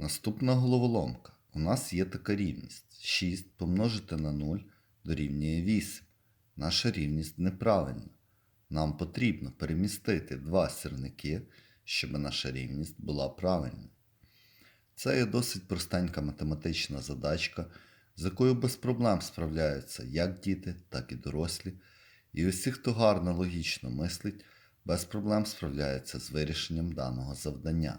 Наступна головоломка. У нас є така рівність. 6 помножити на 0 дорівнює 8. Наша рівність неправильна. Нам потрібно перемістити два сірники, щоб наша рівність була правильною. Це є досить простенька математична задачка, з якою без проблем справляються як діти, так і дорослі. І усі, хто гарно логічно мислить, без проблем справляються з вирішенням даного завдання.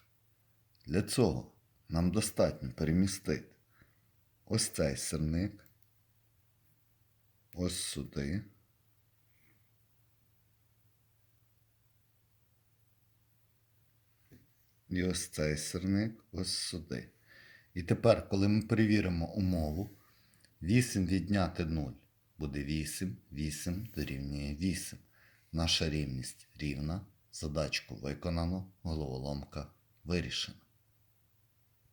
Для цього нам достатньо перемістити ось цей сирник, ось сюди. І ось цей сирник ось сюди. І тепер, коли ми перевіримо умову, 8 відняти 0 буде 8, 8 дорівнює 8. Наша рівність рівна. Задачку виконано, головоломка вирішена.